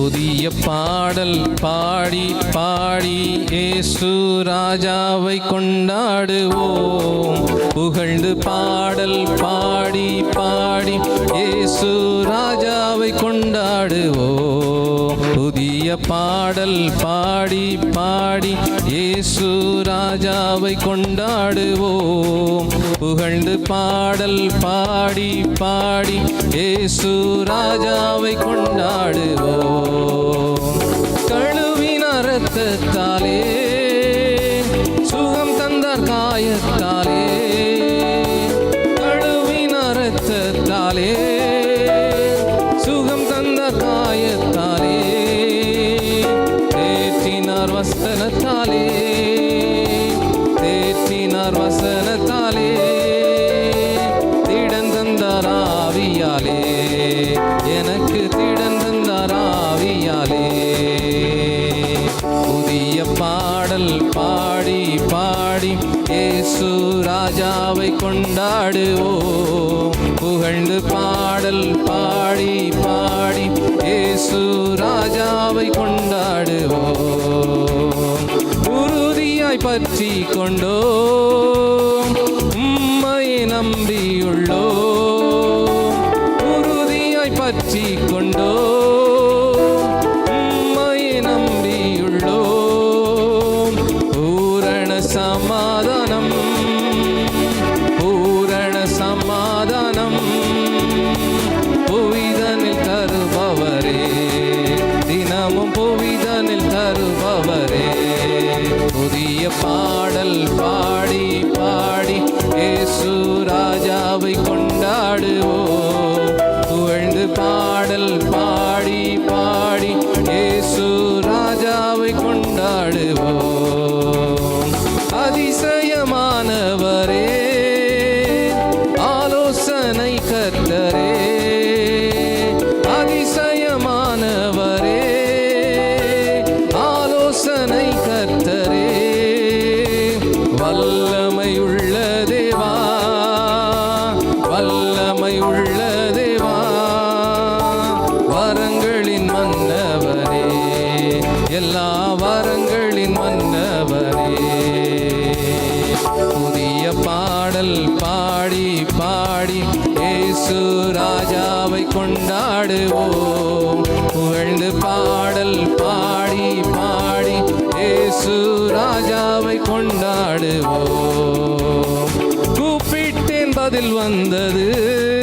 புதிய பாடல் பாடி பாடி ஏசு ராஜாவை கொண்டாடுவோம். புகழ்ந்து பாடல் பாடி பாடி ஏசு ராஜாவை கொண்டாடுவோம். புதிய பாடல் பாடி பாடி ஏசு ராஜாவை கொண்டாடுவோம். புகழ்ந்து பாடல் பாடி பாடி ஏசு ராஜாவை கொண்டாடுவோம். ராஜாவை கொண்டாடுவோம். புகழ்ந்து பாடல் பாடி பாடி ஏசு ராஜாவை கொண்டாடுவோம். உறுதியாய் பற்றி கொண்டோம். உம்மை நம்பியுள்ளோம். உறுதியாய் பற்றி சமாதானம். புவிதனில் தருபவரே தினமும் புவிதனில் தருபவரே. புதிய பாடல் பாடி பாடி ஏசு ராஜாவை கொண்டாடுவோம். புகழ்ந்து பாடல் பாடி பாடி ஏசு ராஜாவை கொண்டாடுவோம். புகழ்ந்து பாடல் பாடி பாடி ஏசு ராஜாவை கொண்டாடுவோம். கூப்பிட்டேன் பதில் வந்தது.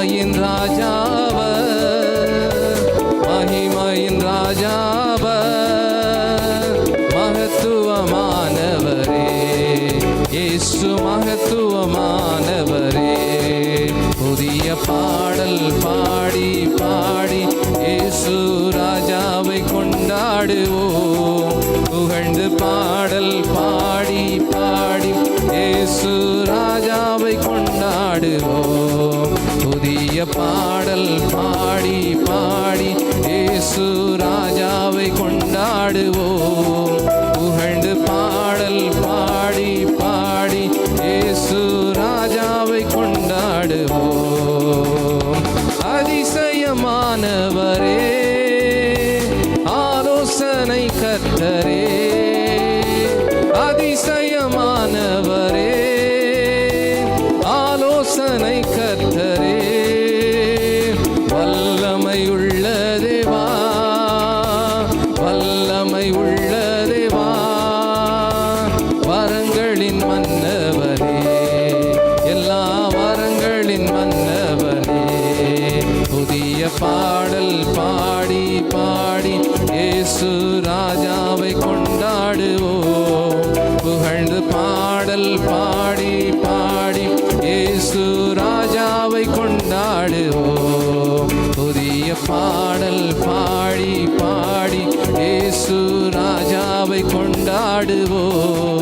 மகிமையின் ராஜாவ மகிமையின் ராஜாவ மகத்துவமானவரே. இயேசு மகத்துவமானவரே. புதிய பாடல் பாடி பாடி இயேசு ராஜாவை கொண்டாடுவோம். புகழ்ந்து பாடல் கர்த்தரே இயேசு ராஜாவை கொண்டாடுவோம். புகழ்ந்து பாடல் பாடி பாடி இயேசு ராஜாவை கொண்டாடுவோம். புதிய பாடல் பாடி பாடி இயேசு ராஜாவை கொண்டாடுவோம்.